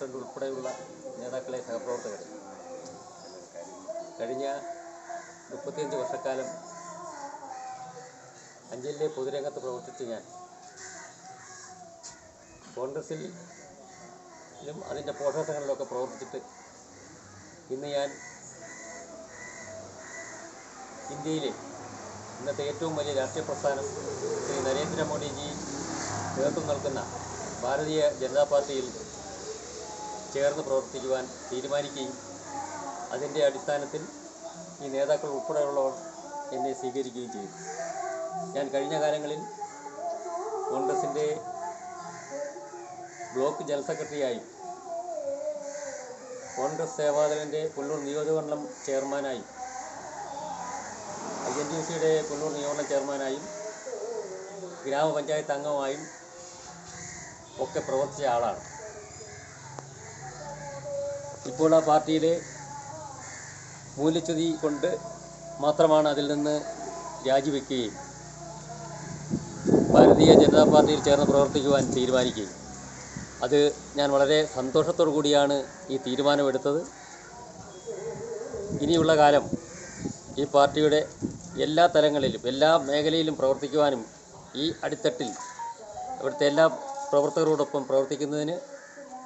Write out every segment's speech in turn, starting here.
President ഉൾപ്പെടെയുള്ള നേതാക്കളെ സഹപ്രവർത്തകർ കഴിഞ്ഞ മുപ്പത്തിയഞ്ച് വർഷക്കാലം അഞ്ചലിലെ പൊതുരംഗത്ത് പ്രവർത്തിച്ച് ഞാൻ കോൺഗ്രസിലും അതിന്റെ പോഷകങ്ങളിലൊക്കെ പ്രവർത്തിച്ചിട്ട് ഇന്ന് ഞാൻ ഇന്ത്യയിലെ ഇന്നത്തെ ഏറ്റവും വലിയ രാഷ്ട്രീയ പ്രസ്ഥാനം ശ്രീ നരേന്ദ്രമോദിജി നേതൃത്വം നൽകുന്ന ഭാരതീയ ജനതാ പാർട്ടിയിൽ ചേർന്ന് പ്രവർത്തിക്കുവാൻ തീരുമാനിക്കുകയും അതിന്റെ അടിസ്ഥാനത്തിൽ ഈ നേതാക്കൾ ഉൾപ്പെടെയുള്ളവർ എന്നെ സ്വീകരിക്കുകയും ചെയ്തു. ഞാൻ കഴിഞ്ഞ കാലങ്ങളിൽ കോൺഗ്രസിന്റെ ബ്ലോക്ക് ജനറൽ സെക്രട്ടറിയായും കോൺഗ്രസ് സേവാദലിന്റെ പുല്ലൂർ നിയോജകമണ്ഡലം ചെയർമാനായും ഐ എൻ ഡി സിയുടെ പുല്ലൂർ നിയോജന ചെയർമാനായും ഗ്രാമപഞ്ചായത്ത് അംഗമായും ഒക്കെ പ്രവർത്തിച്ച ആളാണ്. ഇപ്പോൾ ആ പാർട്ടിയിലെ മൂല്യച്യുതി കൊണ്ട് മാത്രമാണ് അതിൽ നിന്ന് രാജിവെക്കുകയും ഭാരതീയ ജനതാ പാർട്ടിയിൽ ചേർന്ന് പ്രവർത്തിക്കുവാൻ തീരുമാനിക്കുകയും. അത് ഞാൻ വളരെ സന്തോഷത്തോടു കൂടിയാണ് ഈ തീരുമാനമെടുത്തത്. ഇനിയുള്ള കാലം ഈ പാർട്ടിയുടെ എല്ലാ തലങ്ങളിലും എല്ലാ മേഖലയിലും പ്രവർത്തിക്കുവാനും ഈ അടിത്തട്ടിൽ ഇവിടുത്തെ എല്ലാ പ്രവർത്തകരോടൊപ്പം പ്രവർത്തിക്കുന്നതിന്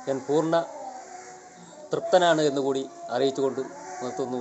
ഞാൻ പൂർണ തൃപ്തനാണ് എന്നുകൂടി അറിയിച്ചുകൊണ്ട് നിർത്തുന്നു.